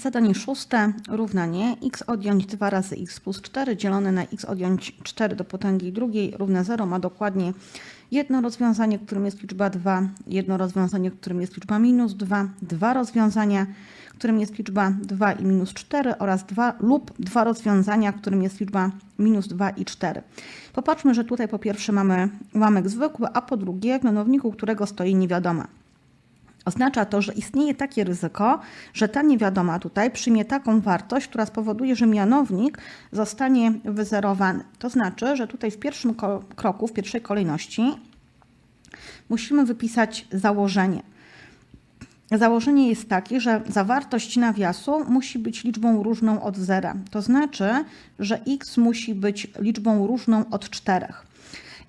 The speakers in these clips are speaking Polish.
Zadanie szóste, równanie x odjąć 2 razy x plus 4 dzielone na x odjąć 4 do potęgi drugiej równe 0 ma dokładnie jedno rozwiązanie, którym jest liczba 2, jedno rozwiązanie, którym jest liczba minus 2, dwa rozwiązania, którym jest liczba 2 i minus 4 oraz dwa lub dwa rozwiązania, którym jest liczba minus 2 i 4. Popatrzmy, że tutaj po pierwsze mamy ułamek zwykły, a po drugie mianowniku którego stoi niewiadoma. Oznacza to, że istnieje takie ryzyko, że ta niewiadoma tutaj przyjmie taką wartość, która spowoduje, że mianownik zostanie wyzerowany. To znaczy, że tutaj w pierwszym kroku, w pierwszej kolejności musimy wypisać założenie. Założenie jest takie, że zawartość nawiasu musi być liczbą różną od zera. To znaczy, że x musi być liczbą różną od 4.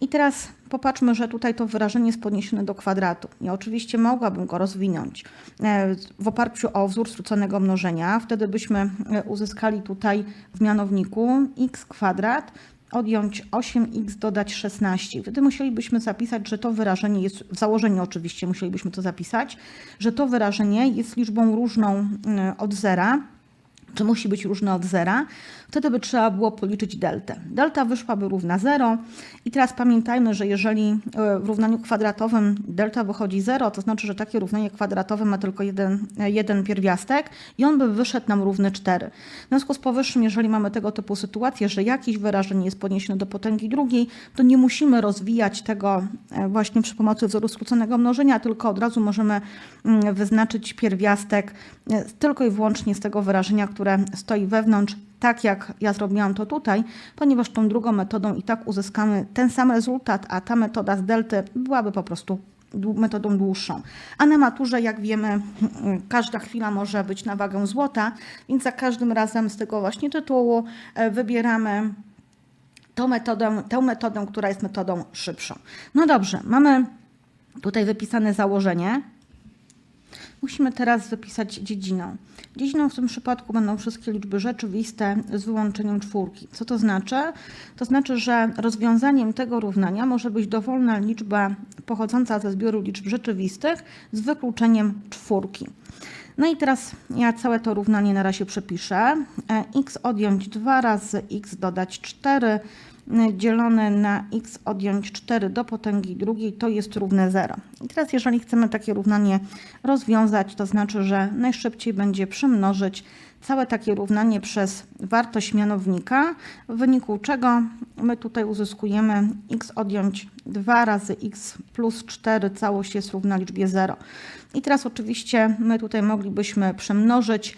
I teraz popatrzmy, że tutaj to wyrażenie jest podniesione do kwadratu. Ja oczywiście mogłabym go rozwinąć e, w oparciu o wzór skróconego mnożenia. Wtedy byśmy e, uzyskali tutaj w mianowniku x kwadrat odjąć 8x, dodać 16. Wtedy musielibyśmy zapisać, że to wyrażenie jest, w założeniu oczywiście musielibyśmy to zapisać, że to wyrażenie jest liczbą różną e, od zera, czy musi być różne od zera, wtedy by trzeba było policzyć deltę. Delta wyszłaby równa 0 i teraz pamiętajmy, że jeżeli e, w równaniu kwadratowym delta wychodzi 0, to znaczy, że takie równanie kwadratowe ma tylko jeden, e, jeden pierwiastek i on by wyszedł nam równy 4. W związku z powyższym, jeżeli mamy tego typu sytuację, że jakieś wyrażenie jest podniesione do potęgi drugiej, to nie musimy rozwijać tego e, właśnie przy pomocy wzoru skróconego mnożenia, tylko od razu możemy mm, wyznaczyć pierwiastek tylko i wyłącznie z tego wyrażenia, które stoi wewnątrz, tak jak ja zrobiłam to tutaj, ponieważ tą drugą metodą i tak uzyskamy ten sam rezultat, a ta metoda z delty byłaby po prostu metodą dłuższą. A na maturze, jak wiemy, każda chwila może być na wagę złota, więc za każdym razem z tego właśnie tytułu e, wybieramy tą metodę, tę metodę, która jest metodą szybszą. No dobrze, mamy tutaj wypisane założenie. Musimy teraz wypisać dziedzinę. Dziedziną w tym przypadku będą wszystkie liczby rzeczywiste z wyłączeniem czwórki. Co to znaczy? To znaczy, że rozwiązaniem tego równania może być dowolna liczba pochodząca ze zbioru liczb rzeczywistych z wykluczeniem czwórki. No i teraz ja całe to równanie na razie przepiszę. E, x odjąć 2 razy x dodać 4 e, dzielone na x odjąć 4 do potęgi drugiej to jest równe 0. I teraz jeżeli chcemy takie równanie rozwiązać, to znaczy, że najszybciej będzie przemnożyć całe takie równanie przez wartość mianownika, w wyniku czego my tutaj uzyskujemy x odjąć 2 razy x plus 4, całość jest równa liczbie 0. I teraz oczywiście my tutaj moglibyśmy przemnożyć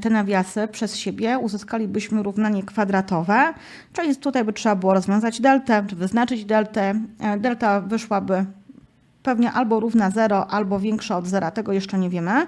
te nawiasy przez siebie, uzyskalibyśmy równanie kwadratowe, czyli tutaj by trzeba było rozwiązać deltę, czy wyznaczyć deltę. E, Delta wyszłaby pewnie albo równa 0, albo większa od 0, tego jeszcze nie wiemy.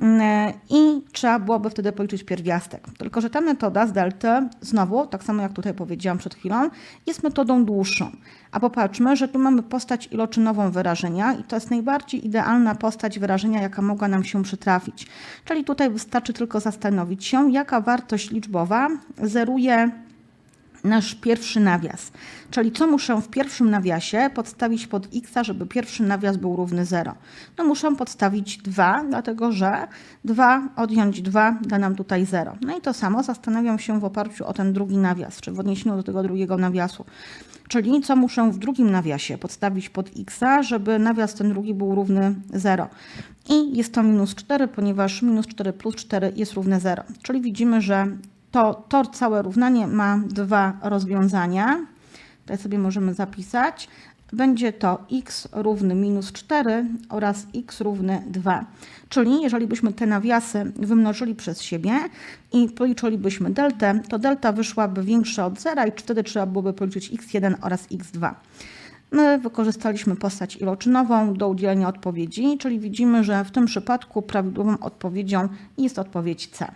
Mm, I trzeba byłoby wtedy policzyć pierwiastek. Tylko, że ta metoda z delty, znowu, tak samo jak tutaj powiedziałam przed chwilą, jest metodą dłuższą. A popatrzmy, że tu mamy postać iloczynową wyrażenia i to jest najbardziej idealna postać wyrażenia, jaka mogła nam się przytrafić. Czyli tutaj wystarczy tylko zastanowić się, jaka wartość liczbowa zeruje nasz pierwszy nawias. Czyli co muszę w pierwszym nawiasie podstawić pod x, żeby pierwszy nawias był równy 0? No muszę podstawić 2, dlatego że 2 odjąć 2 da nam tutaj 0. No i to samo zastanawiam się w oparciu o ten drugi nawias, czy w odniesieniu do tego drugiego nawiasu. Czyli co muszę w drugim nawiasie podstawić pod x, żeby nawias ten drugi był równy 0. I jest to minus 4, ponieważ minus 4 plus 4 jest równe 0. Czyli widzimy, że to, to całe równanie ma dwa rozwiązania. Tutaj sobie możemy zapisać. Będzie to x równy minus 4 oraz x równy 2. Czyli jeżeli byśmy te nawiasy wymnożyli przez siebie i policzylibyśmy deltę, to delta wyszłaby większa od 0 i wtedy trzeba byłoby policzyć x1 oraz x2. My wykorzystaliśmy postać iloczynową do udzielenia odpowiedzi, czyli widzimy, że w tym przypadku prawidłową odpowiedzią jest odpowiedź C.